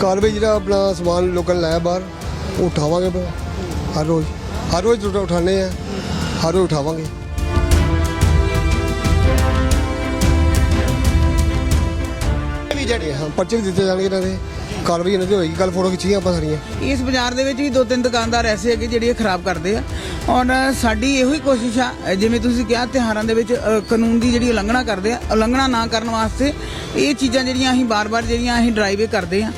ਕਾਰਵਾਈ ਜਿਹੜਾ ਆਪਣਾ ਸਮਾਨ ਲੋਕਾਂ ਨੇ ਲਾਇਆ ਬਾਹਰ ਉਹ ਉਠਾਵਾਂਗੇ ਬ- ਹਰ ਰੋਜ਼ ਹਰ ਰੋਜ਼ ਉਠਾ- ਉਠਾਉਂਦੇ ਆ ਹਰ ਰੋਜ਼ ਉਠਾਵਾਂਗੇ। ਵੀ ਜਿਹੜੇ ਹਾਂ ਪਰਚੇ ਵੀ ਦਿੱਤੇ ਜਾਣਗੇ ਇਹਨਾਂ ਦੇ। ਕਾਰਵਾਈ ਇਹਨਾਂ ਦੀ ਹੋਏਗੀ ਕੱਲ ਫੋਟੋ ਖਿੱਚੀਆਂ ਆਪਾਂ ਸਾਰੀਆਂ। ਇਸ ਬਾਜ਼ਾਰ ਦੇ ਵਿੱਚ ਵੀ ਦੋ ਤਿੰਨ ਦੁਕਾਨਦਾਰ ਐਸੇ ਹੈਗੇ ਜਿਹੜੇ ਇਹ ਖਰਾਬ ਕਰਦੇ ਆ। ਔਰ ਸਾਡੀ ਇਹੋ ਹੀ ਕੋਸ਼ਿਸ਼ ਆ ਅ, ਜਿਵੇਂ ਤੁਸੀਂ ਕਿਹਾ ਤਿਉਹਾਰਾਂ ਦੇ ਵਿੱਚ ਅ, ਕਾਨੂੰਨ ਦੀ ਜਿਹੜੀ ਉਲੰਘਣਾ ਕਰਦੇ ਆ ਉਲੰਘਣਾ ਨਾ ਕਰਨ ਵਾਸਤੇ ਇਹ ਚੀਜ਼ਾਂ ਜਿਹੜੀਆਂ ਅਸੀਂ ਬਾਰ-ਬਾਰ ਜਿਹੜੀਆਂ ਅਸੀਂ ਡਰਾਈਵੇ ਕਰਦੇ ਆ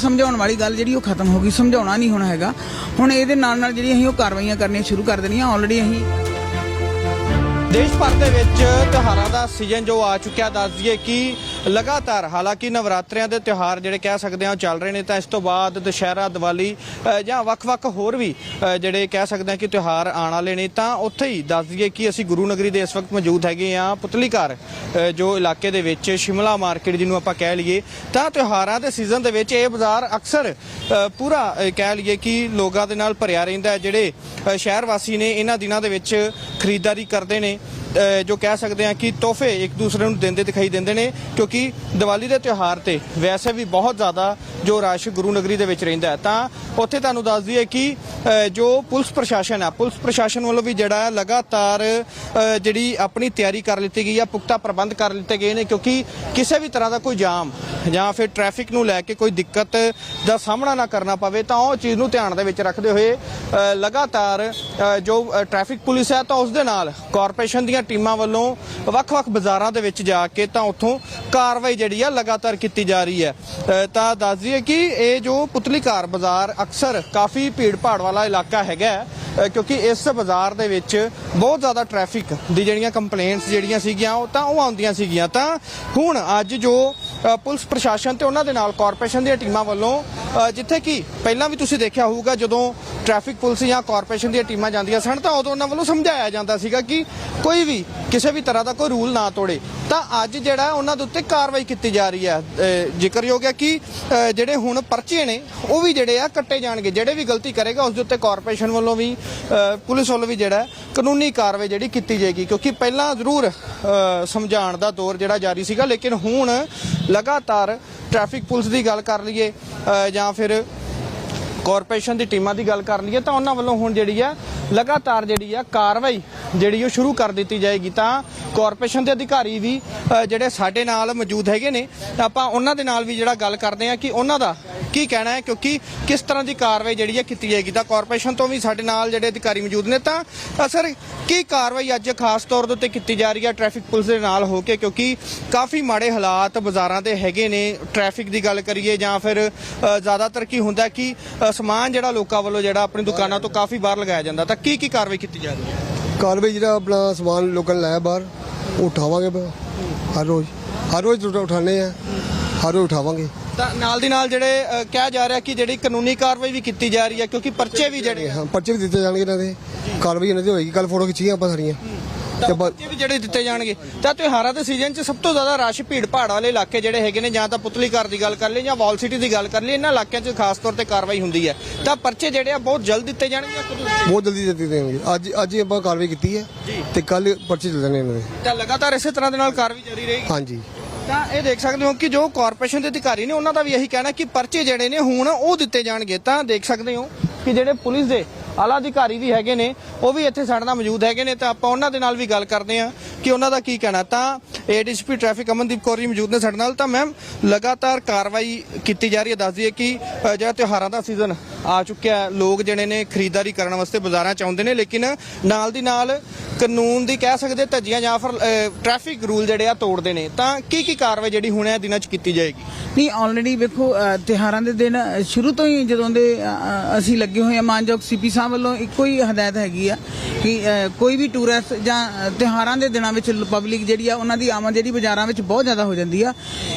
ਸਮਝਾਉਣ ਵਾਲੀ ਗੱਲ ਜਿਹੜੀ ਉਹ ਖਤਮ ਹੋ ਗਈ, ਸਮਝਾਉਣਾ ਨਹੀਂ ਹੋਣਾ ਹੈਗਾ। ਹੁਣ ਇਹਦੇ ਨਾਲ ਨਾਲ ਜਿਹੜੀ ਅਸੀਂ ਉਹ ਕਾਰਵਾਈਆਂ ਕਰਨੀਆਂ ਸ਼ੁਰੂ ਕਰ ਦੇਣੀਆਂ ਆਲਰੇਡੀ ਅਸੀਂ ਦੇਸ਼ ਭਰ ਦੇ ਵਿੱਚ ਤਿਉਹਾਰਾਂ ਦਾ ਸੀਜ਼ਨ ਜੋ ਆ ਚੁੱਕਿਆ, ਦੱਸ ਦਈਏ ਕਿ ਲਗਾਤਾਰ, ਹਾਲਾਂਕਿ ਨਵਰਾਤਰਿਆਂ ਦੇ ਤਿਉਹਾਰ ਜਿਹੜੇ ਕਹਿ ਸਕਦੇ ਆ ਉਹ ਚੱਲ ਰਹੇ ਨੇ, ਤਾਂ ਇਸ ਤੋਂ ਬਾਅਦ ਦੁਸ਼ਹਿਰਾ, ਦੀਵਾਲੀ ਜਾਂ ਵੱਖ-ਵੱਖ ਹੋਰ ਵੀ ਜਿਹੜੇ ਕਹਿ ਸਕਦੇ ਆ ਕਿ ਤਿਉਹਾਰ ਆਉਣ ਵਾਲੇ ਨੇ, ਤਾਂ ਉੱਥੇ ਹੀ ਦੱਸ ਦਈਏ ਕਿ ਅਸੀਂ ਗੁਰੂ ਨਗਰੀ ਦੇ ਇਸ ਵਕਤ ਮੌਜੂਦ ਹੈਗੇ ਆ ਪੁਤਲੀ ਜੋ ਇਲਾਕੇ ਦੇ ਵਿੱਚ ਸ਼ਿਮਲਾ ਮਾਰਕੀਟ ਜਿਹਨੂੰ ਆਪਾਂ ਕਹਿ ਲਈਏ, ਤਾਂ ਤਿਉਹਾਰਾਂ ਦੇ ਸੀਜ਼ਨ ਦੇ ਵਿੱਚ ਇਹ ਬਾਜ਼ਾਰ ਅਕਸਰ ਪੂਰਾ ਕਹਿ ਲਈਏ ਕਿ ਲੋਕਾਂ ਦੇ ਨਾਲ ਭਰਿਆ ਰਹਿੰਦਾ ਹੈ, ਜਿਹੜੇ ਸ਼ਹਿਰ ਵਾਸੀ ਨੇ, ਇਹਨਾਂ ਦਿਨਾਂ ਦੇ ਵਿੱਚ ਖਰੀਦਦਾਰੀ ਕਰਦੇ ਨੇ ਅ, ਜੋ ਕਹਿ ਸਕਦੇ ਆ ਕਿ ਤੋਹਫੇ ਇੱਕ ਦੂਸਰੇ ਨੂੰ ਦਿੰਦੇ ਦਿਖਾਈ ਦਿੰਦੇ ਨੇ ਕਿਉਂਕਿ ਦੀਵਾਲੀ ਦੇ ਤਿਉਹਾਰ ਤੇ ਵੈਸੇ ਵੀ ਬਹੁਤ ਜ਼ਿਆਦਾ ਜੋ ਰਸ਼ ਗੁਰੂ ਨਗਰੀ ਦੇ ਵਿੱਚ ਰਹਿੰਦਾ ਤਾਂ ਉੱਥੇ ਤੁਹਾਨੂੰ ਦੱਸ ਦਈਏ ਕਿ ਜੋ ਪੁਲਿਸ ਪ੍ਰਸ਼ਾਸਨ ਆ ਪੁਲਿਸ ਪ੍ਰਸ਼ਾਸਨ ਵੱਲੋਂ ਵੀ ਜਿਹੜਾ ਲਗਾਤਾਰ ਜਿਹੜੀ ਆਪਣੀ ਤਿਆਰੀ ਕਰ ਲਿੱਤੀ ਗਈ ਆ ਪੁਖਤਾ ਪ੍ਰਬੰਧ ਕਰ ਲਿੱਤੇ ਗਏ ਨੇ ਕਿਉਂਕਿ ਕਿਸੇ ਵੀ ਤਰ੍ਹਾਂ ਦਾ ਕੋਈ ਜਾਮ ਜਾਂ ਫਿਰ ਟ੍ਰੈਫਿਕ ਨੂੰ ਲੈ ਕੇ ਕੋਈ ਦਿੱਕਤ ਦਾ ਸਾਹਮਣਾ ਨਾ ਕਰਨਾ ਪਵੇ ਤਾਂ ਉਹ ਚੀਜ਼ ਨੂੰ ਧਿਆਨ ਦੇ ਵਿੱਚ ਰੱਖਦੇ ਹੋਏ ਲਗਾਤਾਰ ਜੋ ਅ, ਟ੍ਰੈਫਿਕ ਪੁਲਿਸ ਹੈ ਤਾਂ ਉਸ ਦੇ ਨਾਲ ਕਾਰਪੋਰੇਸ਼ਨ ਦੀਆਂ ਟੀਮਾਂ ਵੱਲੋਂ ਵੱਖ-ਵੱਖ ਬਾਜ਼ਾਰਾਂ ਦੇ ਵਿੱਚ ਜਾ ਕੇ ਤਾਂ ਉੱਥੋਂ ਕਾਰਵਾਈ ਜਿਹੜੀ ਆ ਲਗਾਤਾਰ ਕੀਤੀ ਜਾ ਰਹੀ ਹੈ। ਤਾਂ ਦੱਸ ਦਈਏ ਕਿ ਇਹ ਜੋ ਪੁਤਲੀ ਘਰ ਬਾਜ਼ਾਰ ਅਕਸਰ ਕਾਫੀ ਭੀੜ ਭਾੜ ਵਾਲਾ ਇਲਾਕਾ ਹੈਗਾ ਕਿਉਂਕਿ ਇਸ ਬਾਜ਼ਾਰ ਦੇ ਵਿੱਚ ਬਹੁਤ ਜ਼ਿਆਦਾ ਟ੍ਰੈਫਿਕ ਦੀ ਜਿਹੜੀਆਂ ਕੰਪਲੇਂਟਸ ਜਿਹੜੀਆਂ ਸੀਗੀਆਂ, ਉਹ ਤਾਂ ਉਹ ਆਉਂਦੀਆਂ ਸੀਗੀਆਂ। ਤਾਂ ਹੁਣ ਅੱਜ ਜੋ ਪੁਲਿਸ ਪ੍ਰਸ਼ਾਸਨ ਤੇ ਉਹਨਾਂ ਦੇ ਨਾਲ ਕਾਰਪੋਰੇਸ਼ਨ ਦੀਆਂ ਟੀਮਾਂ ਵੱਲੋਂ ਜਿੱਥੇ ਕਿ ਪਹਿਲਾਂ ਵੀ ਤੁਸੀਂ ਦੇਖਿਆ ਹੋਊਗਾ ਜਦੋਂ ਟ੍ਰੈਫਿਕ ਪੁਲਿਸ ਜਾਂ ਕਾਰਪੋਰੇਸ਼ਨ ਦੀਆਂ ਟੀਮਾਂ ਜਾਂਦੀਆਂ ਸਨ, ਤਾਂ ਉਦੋਂ ਉਹਨਾਂ ਵੱਲੋਂ ਸਮਝਾਇਆ ਜਾਂਦਾ ਸੀਗਾ ਕਿ ਕੋਈ ਵੀ, ਕਿਸੇ ਵੀ ਤਰ੍ਹਾਂ ਦਾ ਕੋਈ ਰੂਲ ਨਾ ਤੋੜੇ। ਤਾਂ ਅੱਜ ਜਿਹੜਾ ਉਹਨਾਂ ਦੇ ਉੱਤੇ ਕਾਰਵਾਈ ਕੀਤੀ ਜਾ ਰਹੀ ਹੈ। ਜ਼ਿਕਰਯੋਗ ਹੈ ਕਿ ਜਿਹੜੇ ਹੁਣ ਪਰਚੇ ਨੇ, ਉਹ ਵੀ ਜਿਹੜੇ ਆ ਕੱਟੇ ਜਾਣਗੇ। ਜਿਹੜੇ ਵੀ ਗਲਤੀ ਕਰੇਗਾ, ਉਸ ਦੇ ਉੱਤੇ ਕਾਰਪੋਰੇਸ਼ਨ ਵੱਲੋਂ ਵੀ ਪੁਲਿਸ ਵੱਲੋਂ ਵੀ ਜਿਹੜਾ ਕਾਨੂੰਨੀ ਕਾਰਵਾਈ ਜਿਹੜੀ ਕੀਤੀ ਜਾਏਗੀ। ਕਿਉਂਕਿ ਪਹਿਲਾਂ ਜ਼ਰੂਰ ਸਮਝਾਉਣ ਦਾ ਦੌਰ ਜਿਹੜਾ ਜਾਰੀ ਸੀਗਾ, ਲੇਕਿਨ ਹੁਣ ਲਗਾਤਾਰ ਟ੍ਰੈਫਿਕ ਪੁਲਿਸ ਦੀ ਗੱਲ ਕਰ ਲਈਏ ਜਾਂ ਫਿਰ ਕਾਰਪੋਰੇਸ਼ਨ ਦੀ ਟੀਮਾਂ ਦੀ ਗੱਲ ਕਰ ਲਈਏ, ਤਾਂ ਉਹਨਾਂ ਵੱਲੋਂ ਹੁਣ ਜਿਹੜੀ ਆ ਲਗਾਤਾਰ ਜਿਹੜੀ ਆ ਕਾਰਵਾਈ ਜਿਹੜੀ ਉਹ ਸ਼ੁਰੂ ਕਰ ਦਿੱਤੀ ਜਾਏਗੀ ਤਾਂ ਕਾਰਪੋਰੇਸ਼ਨ ਦੇ ਅਧਿਕਾਰੀ ਵੀ ਜਿਹੜੇ ਸਾਡੇ ਨਾਲ ਮੌਜੂਦ ਹੈਗੇ ਨੇ, ਆਪਾਂ ਉਹਨਾਂ ਦੇ ਨਾਲ ਵੀ ਜਿਹੜਾ ਗੱਲ ਕਰਦੇ ਆ ਕਿ ਉਹਨਾਂ ਦਾ ਕੀ ਕਹਿਣਾ ਹੈ, ਕਿਉਂਕਿ ਕਿਸ ਤਰ੍ਹਾਂ ਦੀ ਕਾਰਵਾਈ ਜਿਹੜੀ ਹੈ ਕੀਤੀ ਜਾਏਗੀ। ਤਾਂ ਕਾਰਪੋਰੇਸ਼ਨ ਤੋਂ ਵੀ ਸਾਡੇ ਨਾਲ ਜਿਹੜੇ ਅਧਿਕਾਰੀ ਮੌਜੂਦ ਨੇ ਤਾਂ ਅਸਰ ਕੀ ਕਾਰਵਾਈ ਅੱਜ ਖਾਸ ਤੌਰ ਦੇ ਉੱਤੇ ਕੀਤੀ ਜਾ ਰਹੀ ਹੈ ਟ੍ਰੈਫਿਕ ਪੁਲਿਸ ਦੇ ਨਾਲ ਹੋ ਕੇ, ਕਿਉਂਕਿ ਕਾਫੀ ਮਾੜੇ ਹਾਲਾਤ ਬਾਜ਼ਾਰਾਂ ਦੇ ਹੈਗੇ ਨੇ। ਟ੍ਰੈਫਿਕ ਦੀ ਗੱਲ ਕਰੀਏ ਜਾਂ ਫਿਰ ਜ਼ਿਆਦਾਤਰ ਕੀ ਹੁੰਦਾ ਕਿ ਸਮਾਨ ਜਿਹੜਾ ਲੋਕਾਂ ਵੱਲੋਂ ਜਿਹੜਾ ਆਪਣੀ ਦੁਕਾਨਾਂ ਤੋਂ ਕਾਫੀ ਬਾਹਰ ਲਗਾਇਆ ਜਾਂਦਾ। ਤਾਂ ਕੀ ਕੀ ਕਾਰਵਾਈ ਕੀਤੀ ਜਾ ਰਹੀ ਹੈ? ਕਾਰਵਾਈ ਜਿਹੜਾ ਆਪਣਾ ਸਮਾਨ ਲੋਕਾਂ ਨੇ ਲਾਇਆ ਬਾਹਰ ਉਹ ਉਠਾਵਾਂਗੇ ਹਰ ਰੋਜ਼। ਹਰ ਰੋਜ਼ ਉਠਾ- ਉਠਾਉਂਦੇ ਆ ਹਰ ਰੋਜ਼ ਉਠਾਵਾਂਗੇ। ਤਾਂ ਨਾਲ ਦੀ ਨਾਲ ਜਿਹੜੇ ਅ, ਕਿਹਾ ਜਾ ਰਿਹਾ ਕਿ ਜਿਹੜੀ ਕਾਨੂੰਨੀ ਕਾਰਵਾਈ ਵੀ ਕੀਤੀ ਜਾ ਰਹੀ ਹੈ ਕਿਉਂਕਿ ਪਰਚੇ ਵੀ ਜਿਹੜੇ ਹਾਂ ਪਰਚੇ ਵੀ ਦਿੱਤੇ ਜਾਣਗੇ ਇਹਨਾਂ ਦੇ। ਕਾਰਵਾਈ ਇਹਨਾਂ ਦੀ ਹੋਏਗੀ ਕੱਲ ਫੋਟੋ ਖਿੱਚੀਆਂ ਆਪਾਂ ਸਾਰੀਆਂ। ਤੇ ਬ- ਪਰਚੇ ਵੀ ਜਿਹੜੇ ਦਿੱਤੇ ਜਾਣਗੇ। ਤਾਂ ਤਿਉਹਾਰਾਂ ਦੇ ਸੀਜ਼ਨ 'ਚ ਸਭ ਤੋਂ ਜ਼ਿਆਦਾ ਰਸ਼ ਭੀੜ ਭਾੜ ਵਾਲੇ ਇਲਾਕੇ ਜਿਹੜੇ ਹੈਗੇ ਨੇ ਜਾਂ ਤਾਂ ਪੁਤਲੀ ਘਰ ਦੀ ਗੱਲ ਕਰ ਲਈ ਜਾਂ ਵਾਲ ਸਿਟੀ ਦੀ ਗੱਲ ਕਰ ਲਈ ਇਹਨਾਂ ਇਲਾਕਿਆਂ 'ਚ ਖਾਸ ਤੌਰ ਤੇ ਕਾਰਵਾਈ ਹੁੰਦੀ ਹੈ। ਤਾਂ ਪਰਚੇ ਜਿਹੜੇ ਆ ਬਹੁਤ ਜਲਦ ਦਿੱਤੇ ਜਾਣਗੇ ਜਾਂ ਕਦੋਂ ਦਿੱਤੇ ਬਹੁਤ ਜਲਦੀ ਦਿੱਤੇ ਦੇਣਗੇ ਅੱਜ ਅੱਜ ਹੀ ਆਪਾਂ ਕਾਰਵਾਈ ਕੀਤੀ ਹੈ ਤੇ ਕੱਲ ਪਰਚੇ ਚੱਲ ਜਾਣੇ ਇਹਨਾਂ ਦੇ। ਤਾਂ ਲਗਾਤਾਰ ਇਸੇ ਤਰ੍ਹਾਂ ਦੇ ਨਾਲ ਕਾਰਵਾਈ ਜਾਰੀ ਰਹੇਗੀ। ਹਾਂਜੀ। ਤਾਂ ਇਹ ਦੇਖ ਸਕਦੇ ਹੋ ਕਿ ਜੋ ਕਾਰਪੋਰੇਸ਼ਨ ਦੇ ਅਧਿਕਾਰੀ ਨੇ ਉਹਨਾਂ ਦਾ ਵੀ ਇਹੀ ਕਹਿਣਾ ਕਿ ਪਰਚੇ ਜਿਹੜੇ ਨੇ ਹੁਣ ਉਹ ਦਿੱਤੇ ਜਾਣਗੇ। ਤਾਂ ਦੇਖ ਸਕਦੇ ਹੋ ਕਿ ਜਿਹੜੇ ਪੁਲਿਸ ਦੇ ਆਲਾ ਅਧਿਕਾਰੀ ਵੀ ਹੈਗੇ ਨੇ, ਉਹ ਵੀ ਇੱਥੇ ਸਾਡੇ ਨਾਲ ਮੌਜੂਦ ਹੈਗੇ ਨੇ ਤਾਂ ਆਪਾਂ ਉਹਨਾਂ ਦੇ ਨਾਲ ਵੀ ਗੱਲ ਕਰਦੇ ਹਾਂ। ਕਿ ਉਹਨਾਂ ਦਾ ਕੀ ਕਹਿਣਾ? ਤਾਂ ਏਡੀਸੀਪੀ ਟ੍ਰੈਫਿਕ ਅਮਨਦੀਪ ਕੌਰ ਜੀ ਮੌਜੂਦ ਨੇ ਸਾਡੇ ਨਾਲ। ਤਾਂ ਮੈਮ ਲਗਾਤਾਰ ਕਾਰਵਾਈ ਕੀਤੀ ਜਾ ਰਹੀ ਹੈ। ਦੱਸ ਦਈਏ ਕਿ ਜਿਹੜਾ ਤਿਉਹਾਰਾਂ ਦਾ ਸੀਜ਼ਨ ਆ ਚੁੱਕਿਆ ਲੋਕ ਜਿਹੜੇ ਨੇ ਖਰੀਦਦਾਰੀ ਕਰਨ ਵਾਸਤੇ ਬਾਜ਼ਾਰਾਂ ਚ ਆਉਂਦੇ ਨੇ ਲੇਕਿਨ ਨਾਲ ਦੀ ਨਾਲ ਕਾਨੂੰਨ ਦੀ ਕਹਿ ਸਕਦੇ ਧੱਜੀਆਂ ਜਾਂ ਫਿਰ ਟ੍ਰੈਫਿਕ ਰੂਲ ਜਿਹੜੇ ਆ ਤੋੜਦੇ ਨੇ। ਤਾਂ ਕੀ ਕੀ ਕਾਰਵਾਈ ਜਿਹੜੀ ਹੁਣ ਇਹ ਦਿਨਾਂ ਚ ਕੀਤੀ ਜਾਏਗੀ? ਨਹੀਂ ਆਲਰੇਡੀ ਵੇਖੋ ਅ, ਤਿਉਹਾਰਾਂ ਦੇ ਦਿਨ ਸ਼ੁਰੂ ਤੋਂ ਹੀ ਜਦੋਂ ਦੇ ਅਸੀਂ ਲੱਗੇ ਹੋਏ ਆ ਮਾਨਯੋਗ ਸੀਪੀ ਸਾਹਿਬ ਵੱਲੋਂ ਇੱਕੋ ਹੀ ਹਦਾਇਤ ਹੈਗੀ ਆ ਕਿ ਕੋਈ ਵੀ ਟੂਰਿਸਟ ਜਾਂ ਅ, ਤਿਉਹਾਰਾਂ ਦੇ ਦਿਨਾਂ ਵਿੱਚ ਪਬਲਿਕ ਜਿਹੜੀ ਆ, ਉਹਨਾਂ ਦੀ ਆਮਦ ਜਿਹੜੀ ਬਾਜ਼ਾਰਾਂ ਵਿੱਚ ਬਹੁਤ ਜ਼ਿਆਦਾ ਹੋ ਜਾਂਦੀ ਆ।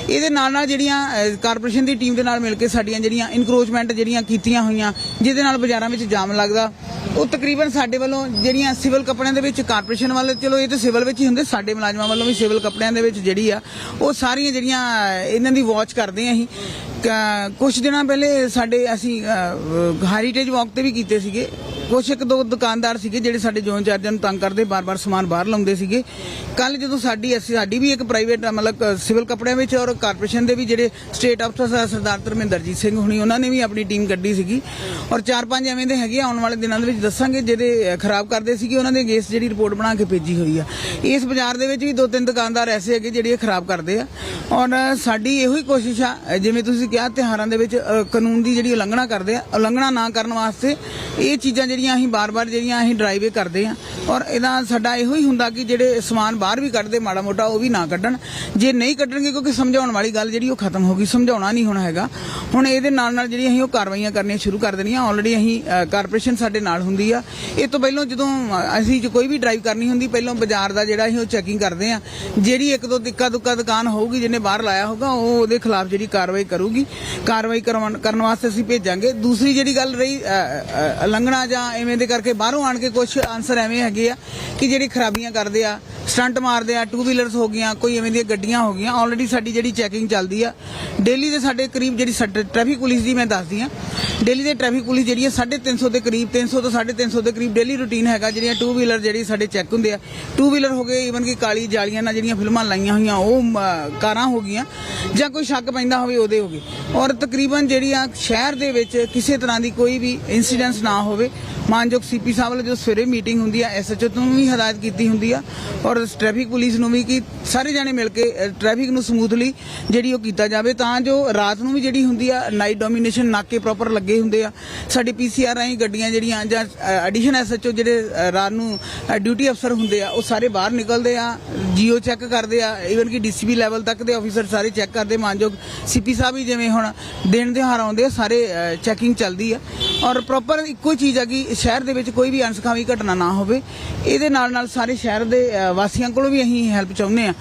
ਇਹਦੇ ਨਾਲ ਨਾਲ ਜਿਹੜੀਆਂ ਕਾਰਪੋਰੇਸ਼ਨ ਦੀ ਟੀਮ ਦੇ ਨਾਲ ਮਿਲ ਕੇ ਸਾਡੀਆਂ ਜਿਹੜੀਆਂ ਇਨਕਰੋਚਮੈਂਟ ਜਿਹੜੀਆਂ ਕੀਤੀਆਂ ਹੋਈਆਂ, ਜਿਹਦੇ ਨਾਲ ਬਾਜ਼ਾਰਾਂ ਵਿੱਚ ਜਾਮ ਲੱਗਦਾ। ਉਹ ਤਕਰੀਬਨ ਸਾਡੇ ਵੱਲੋਂ ਜਿਹੜੀਆਂ ਸਿਵਲ ਕੱਪੜਿਆਂ ਦੇ ਵਿੱਚ ਕਾਰਪੋਰੇਸ਼ਨ ਵਾਲੇ, ਚਲੋ ਇਹ ਤਾਂ ਸਿਵਲ ਵਿੱਚ ਹੀ ਹੁੰਦੇ, ਸਾਡੇ ਮੁਲਾਜ਼ਮਾਂ ਵੱਲੋਂ ਵੀ ਸਿਵਲ ਕੱਪੜਿਆਂ ਦੇ ਵਿੱਚ ਜਿਹੜੀ ਆ, ਉਹ ਸਾਰੀਆਂ ਜਿਹੜੀਆਂ ਇਹਨਾਂ ਦੀ ਵਾਚ ਕਰਦੇ ਆ ਅਸੀਂ। ਕੁਝ ਦਿਨਾਂ ਪਹਿਲੇ ਸਾਡੇ ਅਸੀਂ ਹੈਰੀਟੇਜ ਵਾਕ ਤੇ ਵੀ ਕੀਤੇ ਸੀਗੇ। ਕੁਛ ਇੱਕ ਦੋ ਦੁਕਾਨਦਾਰ ਸੀਗੇ ਜਿਹੜੇ ਸਾਡੇ ਜੋਨ ਚਾਰਜਾਂ ਨੂੰ ਤੰਗ ਕਰਦੇ, ਬਾਰ-ਬਾਰ ਸਮਾਨ ਬਾਹਰ ਲਾਉਂਦੇ ਸੀਗੇ। ਕੱਲ ਜਦੋਂ ਸਾਡੀ ਅਸੀਂ ਸਾਡੀ ਵੀ ਇੱਕ ਪ੍ਰਾਈਵੇਟ ਮਤਲਬ ਸਿਵਲ ਕੱਪੜਿਆਂ ਵਿੱਚ ਔਰ ਕਾਰਪੋਰੇਸ਼ਨ ਦੇ ਵੀ ਜਿਹੜੇ ਸਟੇਟ ਅਫਸਰ ਸਰਦਾਰ ਧਰਮਿੰਦਰਜੀਤ ਸਿੰਘ ਹੁਣੀ, ਉਹਨਾਂ ਨੇ ਵੀ ਆਪਣੀ ਟੀਮ ਕੱਢੀ ਸੀਗੀ। ਔਰ ਚਾਰ ਪੰਜ ਐਵੇਂ ਦੇ ਹੈਗੇ ਆਉਣ ਵਾਲੇ ਦਿਨਾਂ ਦੇ ਵਿੱਚ ਦੱਸਾਂਗੇ ਜਿਹੜੇ ਖਰਾਬ ਕਰਦੇ ਸੀਗੇ, ਉਹਨਾਂ ਦੇ ਅਗੇਂਸਟ ਜਿਹੜੀ ਰਿਪੋਰਟ ਬਣਾ ਕੇ ਭੇਜੀ ਹੋਈ ਆ। ਇਸ ਬਾਜ਼ਾਰ ਦੇ ਵਿੱਚ ਵੀ ਦੋ ਤਿੰਨ ਦੁਕਾਨਦਾਰ ਐਸੇ ਹੈਗੇ ਜਿਹੜੇ ਖਰਾਬ ਕਰਦੇ ਆ। ਔਰ ਸਾਡੀ ਇਹੋ ਹੀ ਕੋਸ਼ਿਸ਼ ਆ ਜਿਵੇਂ ਤੁਸੀਂ ਕਿਹਾ, ਤਿਉਹਾਰਾਂ ਦੇ ਵਿੱਚ ਕਾਨੂੰਨ ਦੀ ਜਿਹੜੀ ਉਲੰਘਣਾ ਕਰਦੇ ਆ, ਉਲੰਘਣਾ ਨਾ ਕਰਨ ਵਾਸਤੇ ਇਹ ਚੀਜ਼ਾਂ ਜਿਹੜੀਆਂ ਅਸੀਂ ਬਾਰ-ਬਾਰ ਜਿਹੜੀਆਂ ਅਸੀਂ ਡਰਾਈਵੇ ਕਰਦੇ ਆ ਔਰ ਇਹਦਾ ਸਾਡਾ ਇਹੋ ਹੀ ਹੁੰਦਾ ਕਿ ਜਿਹੜੇ ਸਮਾਨ ਬਾਹਰ ਵੀ ਕੱਢਦੇ ਮਾੜਾ ਮੋਟਾ ਉਹ ਵੀ ਨਾ ਕੱਢਣ। ਜੇ ਨਹੀਂ ਕੱਢਣਗੇ ਕਿਉਂਕਿ ਸਮਝਾਉਣ ਵਾਲੀ ਗੱਲ ਜਿਹੜੀ ਉਹ ਖਤਮ ਹੋ ਗਈ, ਸਮਝਾਉਣਾ ਨਹੀਂ ਹੋਣਾ ਹੈਗਾ। ਹੁਣ ਇਹਦੇ ਨਾਲ ਨਾਲ ਜਿਹੜੀ ਅਸੀਂ ਉਹ ਕਾਰਵਾਈਆਂ ਕਰਨੀਆਂ ਸ਼ੁਰੂ ਕਰ ਦੇਣੀਆਂ। ਆਲਰੇਡੀ ਅਸੀਂ ਕਾਰਪੋਰੇਸ਼ਨ ਸਾਡੇ ਨਾਲ ਹੁੰਦੀ ਆ। ਇਹ ਤੋਂ ਪਹਿਲਾਂ ਜਦੋਂ ਅਸੀਂ ਜੇ ਕੋਈ ਵੀ ਡਰਾਈਵ ਕਰਨੀ ਹੁੰਦੀ, ਪਹਿਲਾਂ ਬਾਜ਼ਾਰ ਦਾ ਜਿਹੜਾ ਅਸੀਂ ਉਹ ਚੈਕਿੰਗ ਕਰਦੇ ਆ ਜਿਹੜੀ ਇੱਕ ਦੋ ਦਿੱਕਾ ਦੁੱਕਾ ਦੁਕਾਨ ਹੋਊਗੀ, ਜਿਹਨੇ ਬਾਹਰ ਲਾਇਆ ਹੋਊਗਾ, ਉਹ ਉਹਦੇ ਖਿਲਾਫ ਜਿਹੜੀ ਕਾਰਵਾਈ ਕਰੂਗੀ। ਕਾਰਵਾਈ ਕਰਵਾਉਣ ਕਰਨ ਵਾਸਤੇ ਅਸੀਂ ਭੇਜਾਂਗੇ। ਦੂਸਰੀ ਜਿਹੜੀ ਗੱਲ ਰਹੀ ਉਲੰਘਣਾ ਜਾਂ ਐਵੇਂ ਦੇ ਕਰਕੇ ਬਾਹਰੋਂ ਆਣ ਕੇ ਕੁਝ ਆਨਸਰ ਐਵੇਂ ਹੈਗੇ ਆ ਕਿ ਜਿਹੜੀ ਖਰਾਬੀਆਂ ਕਰਦੇ ਆ ਸਟੰਟ ਮਾਰਦੇ ਆ ਟੂ ਵੀਲਰਸ ਹੋ ਗਈਆਂ, ਕੋਈ ਐਵੇਂ ਦੀਆਂ ਗੱਡੀਆਂ ਹੋ ਗਈਆਂ ਆਲਰੇਡੀ ਸਾਡੀ ਜਿਹੜੀ ਚੈਕਿੰਗ ਚੱਲਦੀ ਆ। ਡੇਲੀ ਦੇ ਸਾਡੇ ਕਰੀਬ ਜਿਹੜੀ ਟ੍ਰੈਫਿਕ ਪੁਲਿਸ ਦੀ ਮੈਂ ਦੱਸਦੀ ਆ ਡੇਲੀ ਦੇ ਟ੍ਰੈਫਿਕ ਪੁਲਿਸ ਜਿਹੜੀ ਹੈ 350 ਦੇ ਕਰੀਬ 300 ਤੋਂ 350 ਦੇ ਕਰੀਬ ਡੇਲੀ ਰੂਟੀਨ ਹੈਗਾ, ਜਿਹੜੀਆਂ ਟੂ ਵੀਲਰ ਜਿਹੜੀ ਸਾਡੇ ਚੈੱਕ ਹੁੰਦੇ ਆ। ਟੂ ਵੀਲਰ ਹੋ ਗਏ ਈਵਨ ਕਿ ਕਾਲੀ ਜਾਲੀਆਂ ਨਾਲ ਜਿਹੜੀਆਂ ਫਿਲਮਾਂ ਲਾਈਆਂ ਹੋਈਆਂ, ਉਹ ਕਾਰਾਂ ਹੋ ਗਈਆਂ, ਜਾਂ ਕੋਈ ਸ਼ੱਕ ਪੈਂਦਾ ਹੋਵੇ ਉਹਦੇ ਹੋ ਗਏ। ਔਰ ਤਕਰੀਬਨ ਜਿਹੜੀ ਆ ਸ਼ਹਿਰ ਦੇ ਵਿੱਚ ਕਿਸੇ ਤਰ੍ਹਾਂ ਦੀ ਕੋਈ ਵੀ ਇਨਸੀਡੈਂਸ ਨਾ ਹੋਵੇ ਮਾਨਯੋਗ ਸੀਪੀ ਸਾਹਿਬ ਵੱਲੋਂ ਜੋ ਸਵੇਰੇ ਮੀਟਿੰਗ ਹੁੰਦੀ ਆ ਐਸਐਚਓ ਨੂੰ ਵੀ ਹਦਾਇਤ ਕੀਤੀ ਹੁੰਦੀ ਆ ਔਰ ਟ੍ਰੈਫਿਕ ਪੁਲਿਸ ਨੂੰ ਵੀ ਕਿ ਸਾਰੇ ਜਾਣੇ ਮਿਲ ਕੇ ਟ੍ਰੈਫਿਕ ਨੂੰ ਸਮੂਥਲੀ ਜਿਹੜੀ ਉਹ ਕੀਤਾ ਜਾਵੇ, ਤਾਂ ਜੋ ਰਾਤ ਨੂੰ ਵੀ ਜਿਹੜੀ ਹੁੰਦੀ ਆ ਨਾਈਟ ਡੋਮੀਨੇਸ਼ਨ ਨਾਕੇ ਪ੍ਰੋਪਰ ਲੱਗੇ ਹੁੰਦੇ ਆ। ਸਾਡੀ ਪੀਸੀਆਰ ਰਾਹੀਂ ਗੱਡੀਆਂ ਜਿਹੜੀਆਂ ਜਾਂ ਐਡੀਸ਼ਨ ਐਸਐਚਓ ਜਿਹੜੇ ਰਾਤ ਨੂੰ ਡਿਊਟੀ ਅਫਸਰ ਹੁੰਦੇ ਆ, ਉਹ ਸਾਰੇ ਬਾਹਰ ਨਿਕਲਦੇ ਆ ਜੀਓ ਚੈੱਕ ਕਰਦੇ ਆ ਈਵਨ ਕਿ ਡੀਸੀਪੀ ਲੈਵਲ ਤੱਕ ਦੇ ਆਫੀਸਰ ਸਾਰੇ ਚੈੱਕ ਕਰਦੇ, ਮਾਨਯੋਗ ਸੀਪੀ ਸਾਹਿਬ ਵੀ ਜਿਵੇਂ ਹੁਣ ਦਿਨ ਦਿਹਾੜ ਆਉਂਦੇ ਆ, ਸਾਰੇ ਚੈਕਿੰਗ ਚੱਲਦੀ ਆ। ਔਰ ਪ੍ਰੋਪਰ ਇੱਕੋ ਹੀ ਚੀਜ਼ ਆ ਕਿ ਸ਼ਹਿਰ ਦੇ ਵਿੱਚ ਕੋਈ ਵੀ ਅਣਸਖਾਵੀ ਘਟਨਾ ਨਾ ਹੋਵੇ, ਇਹਦੇ ਨਾਲ ਨਾਲ ਸਾਰੇ ਸ਼ਹਿਰ ਦੇ ਵਾਸੀਆਂ ਕੋਲੋਂ ਵੀ ਅਸੀਂ ਹੈਲਪ ਚਾਹੁੰਦੇ ਆ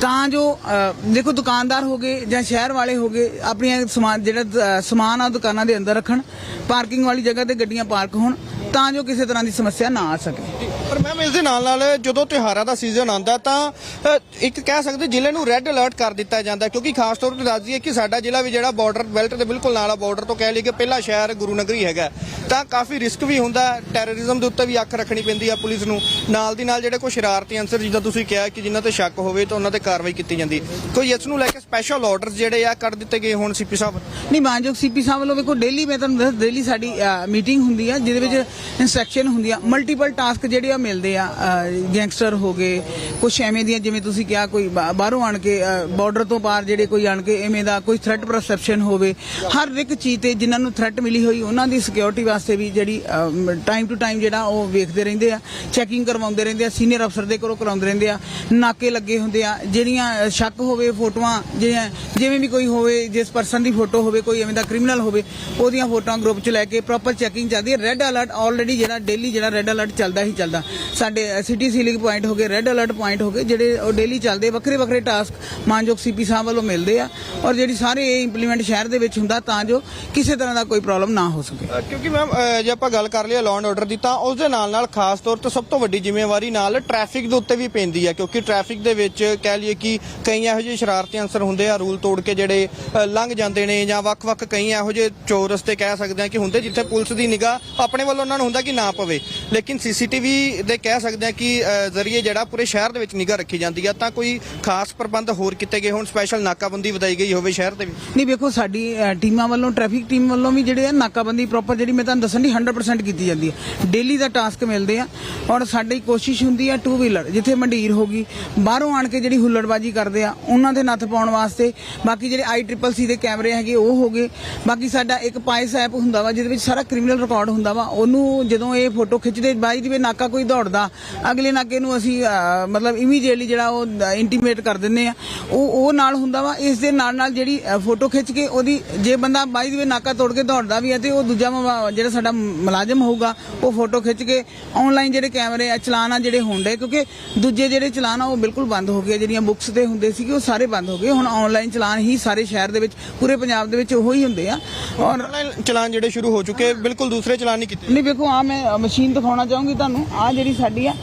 ਤਾਂ ਜੋ ਦੇਖੋ ਦੁਕਾਨਦਾਰ ਹੋ ਗਏ ਜਾਂ ਸ਼ਹਿਰ ਵਾਲੇ ਹੋ ਗਏ, ਆਪਣੀਆਂ ਸਮਾਨ, ਜਿਹੜਾ ਸਮਾਨ ਆ ਦੁਕਾਨਾਂ ਦੇ ਅੰਦਰ ਰੱਖਣ, ਪਾਰਕਿੰਗ ਵਾਲੀ ਜਗ੍ਹਾ ਤੇ ਗੱਡੀਆਂ ਪਾਰਕ ਹੋਣ। ਤਾਂ ਜੋ ਕਿਸੇ ਤਰ੍ਹਾਂ ਦੀ ਸਮੱਸਿਆ ਨਾ ਆ ਸਕੇ। ਪਰ ਮੈਮ ਇਸ ਦੇ ਨਾਲ ਨਾਲ ਜਦੋਂ ਤਿਉਹਾਰਾਂ ਦਾ ਸੀਜ਼ਨ ਆਉਂਦਾ ਤਾਂ ਅ, ਇੱਕ ਕਹਿ ਸਕਦੇ ਜ਼ਿਲ੍ਹੇ ਨੂੰ ਰੈੱਡ ਅਲਰਟ ਕਰ ਦਿੱਤਾ ਜਾਂਦਾ ਕਿਉਂਕਿ ਖਾਸ ਤੌਰ ਤੇ ਦੱਸ ਦਈਏ ਕਿ ਸਾਡਾ ਜ਼ਿਲ੍ਹਾ ਵੀ ਜਿਹੜਾ ਬਾਰਡਰ ਬੈਲਟ ਦੇ ਬਿਲਕੁਲ ਨਾਲ ਆ ਬਾਰਡਰ ਤੋਂ ਕਹਿ ਲਈਏ ਕਿ ਪਹਿਲਾ ਸ਼ਹਿਰ ਗੁਰੂ ਨਗਰੀ ਹੈਗਾ। ਤਾਂ ਕਾਫੀ ਰਿਸਕ ਵੀ ਹੁੰਦਾ ਟੈਰਰਿਜ਼ਮ ਦੇ ਉੱਤੇ ਵੀ ਅੱਖ ਰੱਖਣੀ ਪੈਂਦੀ ਆ ਪੁਲਿਸ ਨੂੰ। ਨਾਲ ਦੀ ਨਾਲ ਜਿਹੜੇ ਕੋਈ ਸ਼ਰਾਰਤੀ ਅੰਸਰ ਜਿੱਦਾਂ ਤੁਸੀਂ ਕਿਹਾ ਕਿ ਜਿਨ੍ਹਾਂ ਤੇ ਸ਼ੱਕ ਹੋਵੇ ਤਾਂ ਉਹਨਾਂ ਤੇ ਕਾਰਵਾਈ ਕੀਤੀ ਜਾਂਦੀ। ਕੋਈ ਇਸ ਨੂੰ ਲੈ ਕੇ ਸਪੈਸ਼ਲ ਆਰਡਰਸ ਜਿਹੜੇ ਆ ਕਰ ਦਿੱਤੇ ਗਏ ਹੁਣ ਸੀਪੀ ਸਾਹਿਬ? ਨਹੀਂ ਮਾਨਯੋਗ ਸੀਪੀ ਸਾਹਿਬ ਵੱਲੋਂ ਵੇਖੋ ਡੇਲੀ ਮੈਂ ਤੁਹਾਨੂੰ ਦੱਸ ਡੇਲੀ ਸਾਡੀ ਮੀਟਿੰਗ ਹੁੰਦੀ ਆ ਜਿਹਦੇ ਵਿੱਚ ਇਨਸਟਰਕਸ਼ਨ ਹੁੰਦੀ ਆ ਮਲਟੀਪਲ ਟਾਸਕ ਜਿਹੜੇ ਆ ਮਿਲਦੇ ਆ ਗੈਂਗਸਟਰ ਹੋ ਗਏ ਕੁਝ ਐਵੇਂ ਦੀਆਂ, ਜਿਵੇਂ ਤੁਸੀਂ ਕਿਹਾ ਕੋਈ ਬਾਹਰੋਂ ਆਣ ਕੇ ਬਾਰਡਰ ਤੋਂ ਪਾਰ ਜਿਹੜੇ ਕੋਈ ਆਣ ਕੇ ਐਵੇਂ ਦਾ ਕੋਈ ਥ੍ਰੈਟ ਪਰਸੈਪਸ਼ਨ ਹੋਵੇ, ਹਰ ਇੱਕ ਚੀਜ਼ ਤੇ ਜਿਨ੍ਹਾਂ ਨੂੰ ਥ੍ਰੈਟ ਮਿਲੀ ਹੋਈ, ਉਹਨਾਂ ਦੀ ਸਿਕਿਉਰਿਟੀ ਵਾਸਤੇ ਵੀ ਜਿਹੜੀ ਟਾਈਮ ਟੂ ਟਾਈਮ ਜਿਹੜਾ ਉਹ ਵੇਖਦੇ ਰਹਿੰਦੇ ਆ ਚੈਕਿੰਗ ਕਰਵਾਉਂਦੇ ਰਹਿੰਦੇ ਆ ਸੀਨੀਅਰ ਅਫਸਰ ਦੇ ਕੋਲੋਂ ਕਰਾਉਂਦੇ ਰਹਿੰਦੇ ਆ, ਨਾਕੇ ਲੱਗੇ ਹੁੰਦੇ ਆ, ਜਿਹੜੀਆਂ ਸ਼ੱਕ ਹੋਵੇ, ਫੋਟੋਆਂ ਜਿਹੜੀਆਂ, ਜਿਵੇਂ ਵੀ ਕੋਈ ਹੋਵੇ, ਜਿਸ ਪਰਸਨ ਦੀ ਫੋਟੋ ਹੋਵੇ, ਕੋਈ ਐਵੇਂ ਦਾ ਕ੍ਰਿਮੀਨਲ ਹੋਵੇ, ਉਹਦੀਆਂ ਫੋਟੋਆਂ ਗਰੁੱਪ 'ਚ ਲੈ ਕੇ ਪ੍ਰੋਪਰ ਚੈਕਿੰਗ ਚੱਲਦੀ ਹੈ ਰੈੱਡ ਅਲਰਟ ਆਲਰੇਡੀ ਜਿਹੜਾ ਡੇਲੀ ਜਿਹੜਾ ਰੈੱਡ ਅਲਰਟ ਚੱਲਦਾ ਹੀ ਚੱਲਦਾ। ਸਾਡੇ ਸਿਟੀ ਸੀਲਿੰਗ ਪੁਆਇੰਟ ਹੋ ਗਏ ਰੈੱਡ ਅਲਰਟ ਪੁਆਇੰਟ ਹੋ ਗਏ, ਜਿਹੜੇ ਉਹ ਡੇਲੀ ਚੱਲਦੇ, ਵੱਖਰੇ ਵੱਖਰੇ ਟਾਸਕ ਮਾਨਯੋਗ ਸੀਪੀ ਸਾਹਿਬ ਵੱਲੋਂ ਮਿਲਦੇ ਆ। ਔਰ ਜਿਹੜੀ ਸਾਰੇ ਇਹ ਇੰਪਲੀਮੈਂਟ ਸ਼ਹਿਰ ਦੇ ਵਿੱਚ ਹੁੰਦਾ, ਤਾਂ ਜੋ ਕਿਸੇ ਤਰ੍ਹਾਂ ਦਾ ਕੋਈ ਪ੍ਰੋਬਲਮ ਨਾ ਹੋ ਸਕੇ। ਕਿਉਂਕਿ ਮੈਮ ਜੇ ਆਪਾਂ ਗੱਲ ਕਰ ਲਈਏ ਲਾਅ ਐਂਡ ਆਰਡਰ ਦੀ, ਤਾਂ ਉਸ ਦੇ ਨਾਲ ਨਾਲ ਖਾਸ ਤੌਰ ਤੇ ਸਭ ਤੋਂ ਵੱਡੀ ਜ਼ਿੰਮੇਵਾਰੀ ਨਾਲ ਟ੍ਰੈਫਿਕ ਦੇ ਉੱਤੇ ਵੀ ਪੈਂਦੀ ਹੈ ਕਿਉਂਕਿ ਟ੍ਰੈਫਿਕ ਦੇ ਵਿੱਚ ਕਹਿ ਲਈਏ ਕਿ ਕਈ ਇਹੋ ਜਿਹੇ ਸ਼ਰਾਰਤੀ ਅੰਸਰ ਹੁੰਦੇ ਆ, ਰੂਲ ਤੋੜ ਕੇ ਜਿਹੜੇ ਲੰਘ ਜਾਂਦੇ ਨੇ ਜਾਂ ਵੱਖ-ਵੱਖ ਕਈ ਇਹੋ ਜਿਹੇ ਚੋਰ ਰਸਤੇ ਕਹਿ ਸਕਦੇ ਆ ਕਿ ਹੁੰਦੇ, ਜਿੱਥੇ ਪੁਲਿਸ ਦੀ ਨਿਗਾਹ ਆਪਣੇ ਵੱਲੋਂ ਉਹਨਾਂ ਨੂੰ ਹੁੰਦਾ ਕਿ ਨਾ ਪਵੇ। ਲੇਕਿਨ ਸੀਸੀਟੀਵੀ ਦੇ ਕਹਿ ਸਕਦੇ ਆ ਕਿ ਜ਼ਰੀਏ ਜਿਹੜਾ ਪੂਰੇ ਸ਼ਹਿਰ ਦੇ ਵਿੱਚ ਨਿਗਾਹ ਰੱਖੀ ਜਾਂਦੀ ਆ, ਤਾਂ ਕੋਈ ਖਾਸ ਪ੍ਰਬੰਧ ਹੋਰ ਕੀਤੇ ਗਏ ਹੁਣ ਸਪੈਸ਼ਲ ਨਾਕਾਬੰਦੀ ਵਧਾਈ ਗਈ ਹੋਵੇ ਸ਼ਹਿਰ ਦੇ ਵਿੱਚ? ਨਹੀਂ, ਵੇਖੋ, ਸਾਡੀ ਟੀਮਾਂ ਵੱਲੋਂ ਟ੍ਰੈਫਿਕ ਟੀਮ ਵੱਲੋਂ ਵੀ ਜਿਹੜੇ ਆ, ਨਾਕਾਬੰਦੀ ਪ੍ਰੋਪਰ ਜਿਹੜੀ ਮੈਂ ਤੁਹਾਨੂੰ ਦੱਸਣ ਦੀ 100% ਕੀਤੀ ਜਾਂਦੀ ਹੈ ਡੇਲੀ ਦਾ ਟਾਸਕ ਮਿਲਦੇ ਆ ਔਰ ਸਾਡੀ ਕੋਸ਼ਿਸ਼ ਹੁੰਦੀ ਆ ਟੂ ਵੀਲਰ ਜਿੱਥੇ ਮੰਡੀਰ ਹੋ ਗਈ, ਬਾਹਰੋਂ ਆਣ ਕੇ ਜਿਹੜੀ ਹੁੱਲੜਬਾਜੀ ਕਰਦੇ ਆ, ਉਹਨਾਂ ਦੇ ਨੱਥ ਪਾਉਣ ਵਾਸਤੇ, ਬਾਕੀ ਜਿਹੜੇ ਆਈ ਟ੍ਰਿਪਲ ਸੀ ਦੇ ਕੈਮਰੇ ਹੈਗੇ, ਉਹ ਹੋ ਗਏ। ਬਾਕੀ ਸਾਡਾ ਇੱਕ ਪਾਇਸ ਐਪ ਹੁੰਦਾ ਵਾ, ਜਿਹਦੇ ਵਿੱਚ ਸਾਰਾ ਕ੍ਰਿਮੀਨਲ ਰਿਕਾਰਡ ਹੁੰਦਾ ਵਾ, ਉਹਨੂੰ ਜਦੋਂ ਇਹ ਫੋਟੋ ਖਿੱਚਦੇ ਬਾਈ ਦੀ ਵੇ ਨਾਕਾ ਕੋਈ ਦੌੜਦਾ ਅਗਲੇ ਨਾਕੇ ਨੂੰ ਅਸੀਂ ਮਤਲਬ ਇਮੀਡੀਏਟਲੀ ਜਿਹੜਾ ਉਹ ਇੰਟੀਮੇਟ ਕਰ ਦਿੰਦੇ ਆ। ਉਹ ਉਹ ਨਾਲ ਹੁੰਦਾ ਵਾ ਇਸ ਦੇ ਨਾਲ ਨਾਲ ਜਿਹੜੀ ਫੋਟੋ ਖਿੱਚ ਕੇ ਉਹਦੀ ਜੇ ਬੰਦਾ ਬਾਈ ਦੀ ਵੇ ਨਾਕਾ ਤੋੜ ਕੇ ਦੌੜਦਾ ਵੀ ਹੈ ਤੇ ਉਹ ਦੂਜਾ ਜਿਹੜਾ ਸਾਡਾ ਮੁਲਾਜ਼ਮ ਹੋਊਗਾ ਉਹ ਫੋਟੋ ਖਿੱਚ ਕੇ ਆਨਲਾਈਨ ਜਿਹੜੇ ਕੈਮਰੇ ਆ ਚਲਾਨ ਆ ਜਿਹੜੇ ਹੁੰਦੇ ਕਿਉਂਕਿ ਦੂਜੇ ਜਿਹੜੇ ਚਲਾਨ ਆ ਉਹ ਬਿਲਕੁਲ ਬੰਦ ਹੋ ਗਏ ਜਿਹੜੀਆਂ ਬੁੱਕਸ ਤੇ ਹੁੰਦੇ ਸੀਗੇ ਉਹ ਸਾਰੇ ਬੰਦ ਹੋ ਗਏ। ਹੁਣ ਆਨਲਾਈਨ ਚਲਾਨ ਹੀ ਸਾਰੇ ਸ਼ਹਿਰ ਦੇ ਵਿੱਚ ਪੂਰੇ ਪੰਜਾਬ ਦੇ ਵਿੱਚ ਉਹੀ ਹੁੰਦੇ ਆ। ਔਰ ਚਲਾਨ ਜਿਹੜੇ ਸ਼ੁਰੂ ਹੋ ਚੁੱਕੇ ਬਿਲਕੁਲ ਦੂਸਰੇ ਚਲਾਨ ਨਹੀਂ ਕੀਤੇ। ਨਹੀਂ ਵੇਖੋ ਆ ਮੈਂ ਮਸ਼ੀਨ ਦਿਖਾਉਣਾ ਚਾਹੂੰਗੀ ਤੁਹਾਨੂੰ। ਆ ਜਿਹੜੀ ਸਾਡੀ ਆ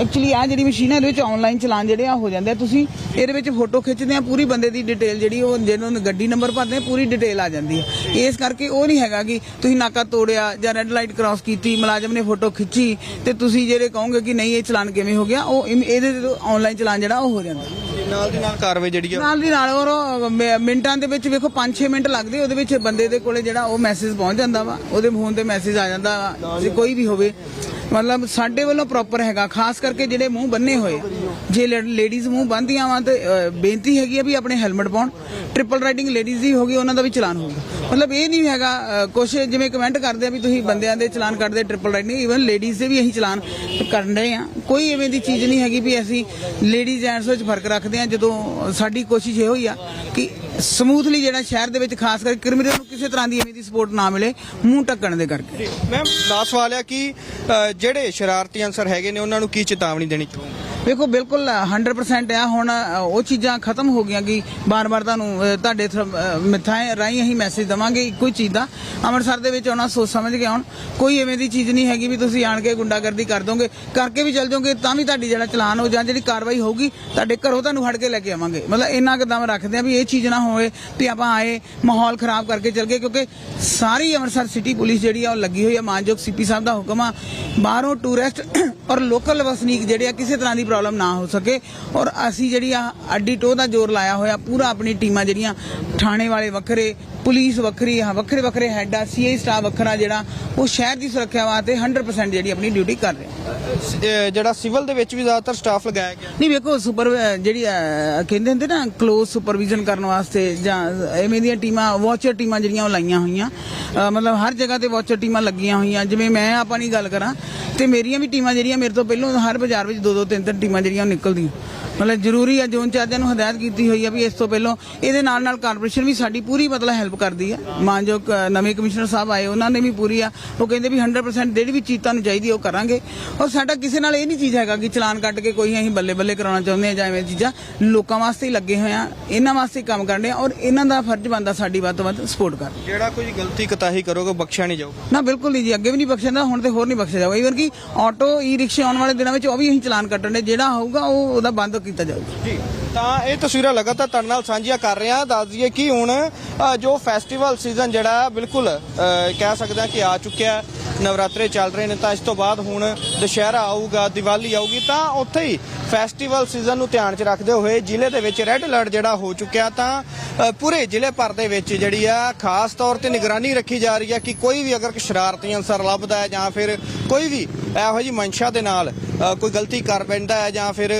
ਐਕਚੁਅਲੀ ਆ ਜਿਹੜੀ ਮਸ਼ੀਨ ਹੈ ਇਹਦੇ ਵਿੱਚ ਆਨਲਾਈਨ ਚਲਾਨ ਜਿਹੜੇ ਆ, ਹੋ ਜਾਂਦੇ ਆ। ਤੁਸੀਂ ਇਹਦੇ ਵਿੱਚ ਫੋਟੋ ਖਿੱਚਦੇ ਆ, ਪੂਰੀ ਬੰਦੇ ਦੀ ਡਿਟੇਲ ਜਿਹੜੀ ਉਹ ਜਿਹਨੂੰ ਗੱਡੀ ਨੰਬਰ ਭਰਦੇ ਆ, ਪੂਰੀ ਡਿਟੇਲ ਆ ਜਾਂਦੀ ਹੈ ਇਸ ਕਰਕੇ ਉਹ ਨਹੀਂ ਹੈਗਾ ਕਿ ਤੁਸੀਂ ਨਾਕਾ ਤੋੜਿਆ ਜਾਂ ਰੈੱਡ ਲਾਈਟ ਕ੍ਰਾਸ ਕੀਤੀ, ਮੁਲਾਜ਼ਮ ਨੇ ਫੋਟੋ ਖਿੱਚੀ ਤੇ ਤੁਸੀਂ ਜਿਹੜੇ ਕਹੋਗੇ ਕਿ ਨਹੀਂ, ਇਹ ਚਲਾਨ ਕਿਵੇਂ ਹੋ ਗਿਆ, ਉਹ ਇਮ- ਇਹਦੇ ਆਨਲਾਈਨ ਚਲਾਨ ਜਿਹੜਾ, ਉਹ ਹੋ ਜਾਂਦਾ। ਨਾਲ ਦੀ ਨਾਲ ਕਾਰਵਾਈ ਜਿਹੜੀ ਆ? ਨਾਲ ਦੀ ਨਾਲ ਔਰ ਉਹ ਮਿ- ਮਿੰਟਾਂ ਦੇ ਵਿੱਚ ਵੇਖੋ 5-6 ਮਿੰਟ ਲੱਗਦੇ ਉਹਦੇ ਵਿੱਚ ਬੰਦੇ ਦੇ ਕੋਲੇ ਜਿਹੜਾ ਉਹ ਮੈਸੇਜ ਪਹੁੰਚ ਜਾਂਦਾ ਵਾ ਉਹਦੇ ਫੋਨ ਤੇ ਮੈਸੇਜ ਆ ਜਾਂਦਾ ਵਾ ਜੇ ਕੋਈ ਵੀ ਹੋਵੇ। ਮਤਲਬ ਸਾਡੇ ਵੱਲੋਂ ਪ੍ਰੋਪਰ ਹੈਗਾ ਖਾਸ ਕਰਕੇ ਜਿਹੜੇ ਮੂੰਹ ਬੰਨੇ ਹੋਏ। ਜੇ ਲੇਡੀਜ਼ ਮੂੰਹ ਬੰਨ੍ਹਦੀਆਂ ਵਾ ਤੇ ਅ, ਬੇਨਤੀ ਹੈਗੀ ਆ ਵੀ ਆਪਣੇ ਹੈਲਮਟ ਪਾਉਣ। ਟ੍ਰਿਪਲ ਰਾਈਡਿੰਗ ਲੇਡੀਜ਼ ਦੀ ਹੋਗੀ ਉਹਨਾਂ ਦਾ ਵੀ ਚਲਾਨ ਹੋਊਗਾ। ਮਤਲਬ ਇਹ ਨਹੀਂ ਹੈਗਾ ਅ, ਕੁਛ ਜਿਵੇਂ ਕਮੈਂਟ ਕਰਦੇ ਆ ਵੀ ਤੁਸੀਂ ਬੰਦਿਆਂ ਦੇ ਚਲਾਨ ਕੱਢਦੇ ਟ੍ਰਿਪਲ ਰਾਈਡਿੰਗ ਈਵਨ ਲੇਡੀਜ਼ ਦੇ ਵੀ ਅਸੀਂ ਚਲਾਨ ਕਰਨ ਰਹੇ ਆ। ਕੋਈ ਐਵੇਂ ਦੀ ਚੀਜ਼ ਨਹੀਂ ਹੈਗੀ ਵੀ ਅਸੀਂ ਲੇਡੀਜ਼ ਐਂਡਸ ਵਿੱਚ ਫ਼ਰਕ ਰੱਖਦੇ ਆ ਜਦੋਂ ਸਾਡੀ ਕੋਸ਼ਿਸ਼ ਇਹ ਹੋਈ ਆ ਕਿ ਸਮੂਥਲੀ ਜਿਹੜਾ ਸ਼ਹਿਰ ਦੇ ਵਿੱਚ ਖਾਸ ਕਰਕੇ ਕ੍ਰਿਮੀਨਲ ਨੂੰ ਕਿਸੇ ਤਰ੍ਹਾਂ ਦੀ ਐਵੇਂ ਦੀ ਸਪੋਰਟ ਨਾ ਮਿਲੇ ਮੂੰਹ ਢੱਕਣ ਦੇ ਕਰਕੇ। ਮੈਮ ਲਾਸਟ ਸਵਾਲ ਆ ਕਿ ਜਿਹੜੇ ਸ਼ਰਾਰਤੀ ਅਨਸਰ ਹੈਗੇ ਨੇ ਉਹਨਾਂ ਨੂੰ ਕੀ ਚੇਤਾਵਨੀ ਦੇਣੀ ਚਾਹੋਗੇ? ਵੇਖੋ, ਬਿਲਕੁਲ 100% ਆ। ਹੁਣ ਉਹ ਚੀਜ਼ਾਂ ਖਤਮ ਹੋ ਗਈਆਂ ਕਿ ਬਾਰ-ਬਾਰ ਤੁਹਾਨੂੰ ਤੁਹਾਡੇ ਮਿੱਥਾਂ ਰਾਹੀਂ ਅਸੀਂ ਮੈਸੇਜ ਦਵਾਂਗੇ ਇੱਕੋ ਹੀ ਚੀਜ਼ ਦਾ। ਅੰਮ੍ਰਿਤਸਰ ਦੇ ਵਿੱਚ ਆਉਣਾ ਸੋਚ ਸਮਝ ਕੇ ਆਉਣ। ਕੋਈ ਐਵੇਂ ਦੀ ਚੀਜ਼ ਨਹੀਂ ਹੈਗੀ ਵੀ ਤੁਸੀਂ ਆਣ ਕੇ ਗੁੰਡਾਗਰਦੀ ਕਰ ਦੋਗੇ। ਕਰਕੇ ਵੀ ਚੱਲ ਜਾਓਗੇ, ਤਾਂ ਵੀ ਤੁਹਾਡੀ ਜਿਹੜਾ ਚਲਾਨ ਹੋ ਜਾਂ ਜਿਹੜੀ ਕਾਰਵਾਈ ਹੋਊਗੀ, ਤੁਹਾਡੇ ਘਰੋਂ ਤੁਹਾਨੂੰ ਫੜ ਕੇ ਲੈ ਕੇ ਆਵਾਂਗੇ। ਮਤਲਬ ਇੰਨਾ ਕਦਮ ਰੱਖਦੇ ਆ ਵੀ ਇਹ ਚੀਜ਼ ਨਾ ਹੋਵੇ ਵੀ ਆਪਾਂ ਆਏ, ਮਾਹੌਲ ਖਰਾਬ ਕਰਕੇ ਚੱਲ ਗਏ। ਕਿਉਂਕਿ ਸਾਰੀ ਅੰਮ੍ਰਿਤਸਰ ਸਿਟੀ ਪੁਲਿਸ ਜਿਹੜੀ ਆ, ਉਹ ਲੱਗੀ ਹੋਈ ਆ। ਮਾਨਯੋਗ ਸੀਪੀ ਸਾਹਿਬ ਦਾ ਹੁਕਮ ਆ, ਬਾਹਰੋਂ ਟੂਰਿਸਟ ਔਰ ਲੋਕਲ ਵਸਨੀਕ ਜਿਹੜੇ ਆ, ਕਿਸੇ ਤਰ੍ਹਾਂ ਦੀ ਪ੍ਰੋਬਲਮ ਨਾ ਹੋ ਸਕੇ ਔਰ ਅਸੀਂ ਜਿਹੜੀ ਆ ਅੱਡੀ ਟੋਹ ਦਾ ਜ਼ੋਰ ਲਾਇਆ ਹੋਇਆ ਪੂਰਾ ਆਪਣੀ ਟੀਮਾਂ ਜਿਹੜੀਆਂ ਥਾਣੇ ਵਾਲੇ ਵੱਖਰੇ ਪੁਲਿਸ ਵੱਖਰੀ ਆ ਵੱਖਰੇ ਵੱਖਰੇ ਹੈੱਡ ਆ ਸੀਆਈ ਸਟਾਫ ਵੱਖਰਾ ਜਿਹੜਾ ਉਹ ਸ਼ਹਿਰ ਦੀ ਸੁਰੱਖਿਆ ਵਾਸਤੇ 100% ਜਿਹੜੀ ਆਪਣੀ ਡਿਊਟੀ ਕਰ ਰਿਹਾ। ਜਿਹੜਾ ਸਿਵਲ ਦੇ ਵਿੱਚ ਵੀ ਜ਼ਿਆਦਾਤਰ ਸਟਾਫ ਲਗਾਇਆ ਗਿਆ। ਨਹੀਂ ਵੇਖੋ ਸੁਪਰ ਜਿਹੜੀ ਕਹਿੰਦੇ ਹੁੰਦੇ ਨਾ ক্লোਜ਼ ਸੁਪਰਵੀਜ਼ਨ ਕਰਨ ਵਾਸਤੇ ਜਾਂ ਐਵੇਂ ਦੀਆਂ ਟੀਮਾਂ ਵਾਚਰ ਟੀਮਾਂ ਜਿਹੜੀਆਂ ਉਹ ਲਾਈਆਂ ਹੋਈਆਂ। ਮਤਲਬ ਹਰ ਜਗ੍ਹਾ ਤੇ ਵਾਚਰ ਟੀਮਾਂ ਲੱਗੀਆਂ ਹੋਈਆਂ। ਜਿਵੇਂ ਮੈਂ ਆਪਣੀ ਗੱਲ ਕਰਾਂ ਤੇ ਮੇਰੀਆਂ ਵੀ ਟੀਮਾਂ ਜਿਹੜੀਆਂ ਮੇਰੇ ਤੋਂ ਪਹਿਲਾਂ ਹਰ ਬਾਜ਼ਾਰ ਵਿੱਚ ਦੋ ਦੋ ਤਿੰਨ ਤਿੰਨ ਟੀਮਾਂ ਜਿਹੜੀਆਂ ਉਹ ਨਿਕਲਦੀਆਂ। ਮਤਲਬ ਜ਼ਰੂਰੀ ਆ ਜ਼ੋਨ ਚਾਰਜਾਂ ਨੂੰ ਹਦਾਇਤ ਕੀਤੀ ਹੋਈ ਆ ਵੀ ਇਸ ਤੋਂ ਪਹਿਲਾਂ ਇਹਦੇ ਨਾਲ ਨਾਲ ਕਾਰਪੋਰੇਸ਼ਨ ਵੀ ਸਾਡੀ ਪੂਰੀ ਮਤਲਬ ਹੈਲਪ ਕਰਦੀ ਆ। ਮਾਨਯੋਗ ਅਹ, ਨਵੇਂ ਕਮਿਸ਼ਨਰ ਸਾਹਿਬ ਆਏ ਉਹਨਾਂ ਨੇ ਵੀ ਪੂਰੀ ਆ। ਉਹ ਕਹਿੰਦੇ ਵੀ 100% ਜਿਹੜੀ ਵੀ ਚੀਜ਼ ਤੁਹਾਨੂੰ ਚਾਹੀਦੀ ਉਹ ਕਰਾਂਗੇ। ਔਰ ਸਾਡਾ ਕਿਸੇ ਨਾਲ ਇਹ ਨਹੀਂ ਚੀਜ਼ ਹੈਗਾ ਕਿ ਚਲਾਨ ਕੱਟ ਕੇ ਕੋਈ ਅਸੀਂ ਬੱਲੇ ਬੱਲੇ ਕਰਾਉਣਾ ਚਾਹੁੰਦੇ ਆ ਜਾਂ ਐਵੇਂ ਚੀਜ਼ਾਂ। ਲੋਕਾਂ ਵਾਸਤੇ ਹੀ ਲੱਗੇ ਹੋਏ ਆ ਇਹਨਾਂ ਵਾਸਤੇ ਹੀ ਕੰਮ ਕਰਦੇ ਆ ਔਰ ਇਹਨਾਂ ਦਾ ਫਰਜ਼ ਬਣਦਾ ਸਾਡੀ ਵੱਧ ਤੋਂ ਵੱਧ ਸਪੋਰਟ ਕਰ ਜਿਹੜਾ ਕੋਈ ਗਲਤੀ ਕਤਾਹੀ ਕਰੋਗੇ ਬਖਸ਼ਿਆ ਨਹੀਂ ਜਾਊਗਾ। ਨਾ ਬਿਲਕੁਲ ਨਹੀਂ ਜੀ ਅੱਗੇ ਵੀ ਨਹੀਂ ਬਖਸ਼ਿਆ ਹੁਣ ਤੇ ਹੋਰ ਨਹੀਂ ਬਖਸ਼ਿਆ ਜਾਊਗਾ। ਈਵਨ ਕਿ ਆਟੋ ਈ ਰਿਕਸ਼ੇ ਆਉਣ ਵਾਲੇ ਦਿਨਾਂ ਵਿੱਚ ਉਹ ਵੀ ਅਸੀਂ ਚਲਾਨ ਕੱਟਣ ਜਿਹੜਾ ਹੋਊਗਾ ਉਹ ਉਹਦਾ ਬੰਦ ਕੀਤਾ ਜਾਊਗਾ। ਜੀ ਤਾਂ ਇਹ ਤਸਵੀਰਾਂ ਲਗਾਤਾਰ ਤੁਹਾਡੇ ਨਾਲ ਸਾਂਝੀਆਂ ਕਰ ਰਹੇ ਹਾਂ। ਦੱਸ ਦਈਏ ਕਿ ਹੁਣ ਅ, ਜੋ ਫੈਸਟੀਵਲ ਸੀਜ਼ਨ ਜਿਹੜਾ ਬਿਲਕੁਲ ਅ, ਕਹਿ ਸਕਦੇ ਹਾਂ ਕਿ ਆ ਚੁੱਕਿਆ ਹੈ। ਨਵਰਾਤਰੇ ਚੱਲ ਰਹੇ ਨੇ। ਤਾਂ ਇਸ ਤੋਂ ਬਾਅਦ ਹੁਣ ਦੁਸ਼ਹਿਰਾ ਆਊਗਾ ਦੀਵਾਲੀ ਆਊਗੀ ਤਾਂ ਉੱਥੇ ਹੀ ਫੈਸਟੀਵਲ ਸੀਜ਼ਨ ਨੂੰ ਧਿਆਨ 'ਚ ਰੱਖਦੇ ਹੋਏ ਜ਼ਿਲ੍ਹੇ ਦੇ ਵਿੱਚ ਰੈੱਡ ਅਲਰਟ ਜਿਹੜਾ ਹੋ ਚੁੱਕਿਆ ਤਾਂ ਅ, ਪੂਰੇ ਜ਼ਿਲ੍ਹੇ ਭਰ ਦੇ ਵਿੱਚ ਜਿਹੜੀ ਆ ਖਾਸ ਤੌਰ ਤੇ ਨਿਗਰਾਨੀ ਰੱਖੀ ਜਾ ਰਹੀ ਹੈ ਕਿ ਕੋਈ ਵੀ ਅਗਰ ਸ਼ਰਾਰਤੀ ਅਨਸਰ ਲੱਭਦਾ ਹੈ ਜਾਂ ਫਿਰ ਕੋਈ ਵੀ ਇਹੋ ਜਿਹੀ ਮਨਸ਼ਾ ਦੇ ਨਾਲ ਕੋਈ ਗਲਤੀ ਕਰ ਪੈਂਦਾ ਹੈ ਜਾਂ ਫਿਰ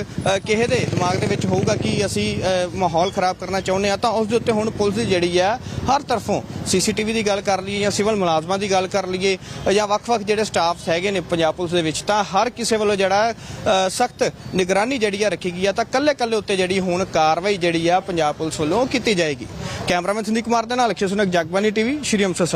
ਕਿਸੇ ਦੇ ਦਿਮਾਗ ਦੇ ਵਿੱਚ ਹੋਊਗਾ ਕਿ ਅਸੀਂ ਮਾਹੌਲ ਖਰਾਬ ਕਰਨਾ ਚਾਹੁੰਦੇ ਆ ਤਾਂ ਉਸ ਦੇ ਉੱਤੇ ਹੁਣ ਪੁਲਿਸ ਦੀ ਜਿਹੜੀ ਹੈ, ਹਰ ਤਰਫੋਂ ਸੀਸੀਟੀਵੀ ਦੀ ਗੱਲ ਕਰ ਲਈਏ ਜਾਂ ਸਿਵਲ ਮੁਲਾਜ਼ਮਾਂ ਦੀ ਗੱਲ ਕਰ ਲਈਏ, ਜਾਂ ਵੱਖ-ਵੱਖ ਜਿਹੜੇ ਸਟਾਫਸ ਹੈਗੇ ਨੇ ਪੰਜਾਬ ਪੁਲਿਸ ਦੇ ਵਿੱਚ, ਤਾਂ ਹਰ ਕਿਸੇ ਵੱਲੋਂ ਜਿਹੜਾ ਸਖਤ ਨਿਗਰਾਨੀ ਜਿਹੜੀ ਆ ਰੱਖੀ ਗਈ ਆ, ਤਾਂ ਕੱਲੇ-ਕੱਲੇ ਉੱਤੇ ਜਿਹੜੀ ਹੁਣ ਕਾਰਵਾਈ ਜਿਹੜੀ ਆ ਪੰਜਾਬ ਪੁਲਿਸ ਵੱਲੋਂ ਕੀਤੀ ਜਾਏਗੀ। ਕੈਮਰਾਮੈਨ ਸੰਦੀਪ ਕੁਮਾਰ ਦੇ ਨਾਲ ਅਕਸ਼ੇ ਸੁਨਕ ਜਗਬਾਨੀ ਟੀਵੀ, ਸ਼੍ਰੀ ਅੰਮ੍ਰਿਤਸਰ।